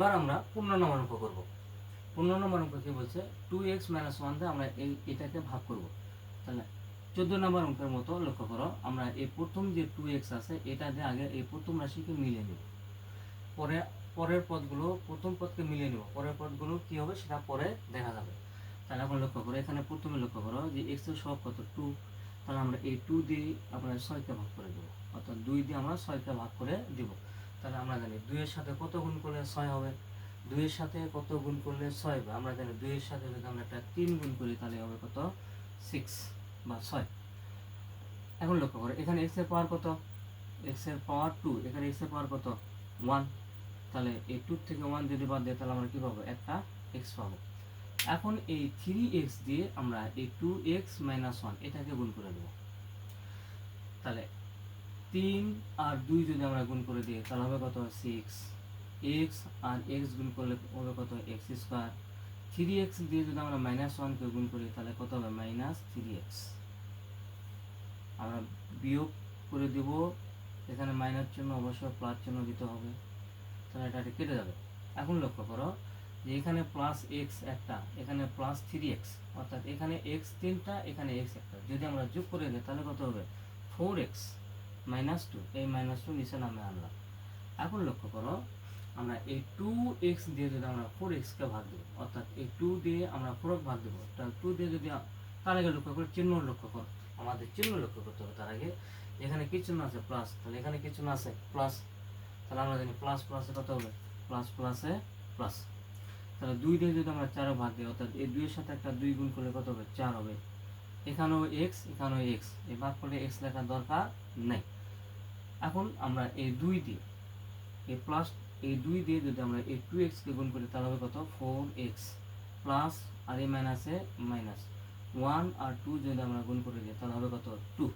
এবার আমরা পূর্ণ অঙ্ক করব। পূর্ণ অঙ্ক কি বলছে? টু এক্স মাইনাস ওয়ান দিয়ে আমরা এই, এটাকে ভাগ করব। তাহলে চোদ্দ নম্বর অঙ্কের মতো লক্ষ্য করো, আমরা এই প্রথম যে টু এক্স আছে, এটা দিয়ে আগে এই প্রথম রাশিকে মিলিয়ে নেব। পরে, পরের পদগুলো প্রথম পদকে মিলিয়ে নেব। পরের পদগুলো কি হবে? সেটা পরে দেখা যাবে। তাহলে এখন লক্ষ্য করো, এখানে প্রথমে লক্ষ্য করো যে এক্সের সব কত? টু তাহলে আমরা এই টু দিয়ে আমরা ছয়কে ভাগ করে দেবো। অর্থাৎ দুই দিয়ে আমরা ছয়কে ভাগ করে দিব। তাহলে আমরা জানি দুইয়ের সাথে কত গুণ করলে ছয় হবে? দুইয়ের সাথে কত গুণ করলে ছয় হবে? আমরা জানি দুইয়ের সাথে যদি আমরা একটা তিন গুণ করি, তাহলে হবে কত? সিক্স বা ছয়। এখন লক্ষ্য করো, এখানে এক্সের পাওয়ার কত? এক্সের পাওয়ার টু এখানে এক্সের পাওয়ার কত? ওয়ান তাহলে এই টু থেকে ওয়ান যদি বাদ দিই তাহলে আমরা কি পাবো? একটা এক্স পাবো। এখন এই থ্রি এক্স দিয়ে আমরা এই টু এক্স মাইনাস ওয়ান এটাকে গুণ করে দেবো। তাহলে তিন আর দুই যদি আমরা গুণ করে দিই, তাহলে হবে কত? সিক্স এক্স আর এক্স গুণ করলে হবে কত? এক্স স্কোয়ার থ্রি এক্স দিয়ে যদি আমরা মাইনাস ওয়ানকে গুণ করি, তাহলে কত হবে? মাইনাস থ্রি এক্স আমরা বিয়োগ করে দিব, এখানে মাইনাস চিহ্ন অবশ্যই প্লাস চিহ্ন দিতে হবে। তাহলে এটা কেটে যাবে। এখন লক্ষ্য করো যে এখানে প্লাস এক্স একটা, এখানে প্লাস থ্রি এক্স অর্থাৎ এখানে এক্স তিনটা, এখানে এক্স একটা। যদি আমরা যোগ করে দিই, তাহলে কত হবে? ফোর এক্স মাইনাস টু, এই মাইনাস টু নিচে নামে আনলাম। এখন লক্ষ্য করো, আমরা এই টু এক্স দিয়ে যদি আমরা ফোর এক্সকে ভাগ দেবো, অর্থাৎ এই টু দিয়ে আমরা ফোর ভাগ দেবো তাহলে টু দিয়ে যদি তার আগে লক্ষ্য করে, চিহ্ন লক্ষ্য করো। আমাদের চিহ্ন লক্ষ্য করতে হবে তার আগে। এখানে কি চিহ্ন আছে? প্লাস তাহলে এখানে কি চিহ্ন আছে? প্লাস তাহলে আমরা জানি প্লাস প্লাসে কত হবে? প্লাস প্লাসে প্লাস তাহলে দুই দিয়ে যদি আমরা চারে ভাগ দিই, অর্থাৎ এই দুইয়ের সাথে একটা দুই গুণ করলে কত হবে? চার হবে। এখানেও এক্স এখানেও এক্স এই ভাগ করলে এক্স লেখার দরকার নেই। এখন আমরা এই দুই দিয়ে, এই প্লাস এই দুই দিয়ে যদি আমরা এই টু এক্সকে গুণ করি, তাহলে হবে কত? ফোর এক্স প্লাস আর এই মাইনাসে মাইনাস ওয়ান আর টু যদি আমরা গুণ করে দিই, তাহলে হবে কত? টু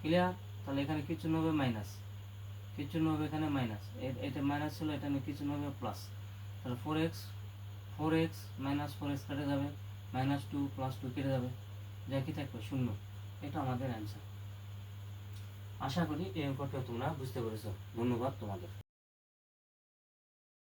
ক্লিয়ার তাহলে এখানে কিছু হবে? মাইনাস কিছু হবে এখানে? মাইনাস এটা মাইনাস ছিল, এটা নিয়ে কিছু হবে? প্লাস তাহলে four X four X minus four X কেটে যাবে। মাইনাস টু প্লাস টু কেটে যাবে। কি থাকবে শূন্য এটা আমাদের অ্যান্সার আশা করি এই অঙ্কটা তোমরা বুঝতে পেরেছ। ধন্যবাদ তোমাদের।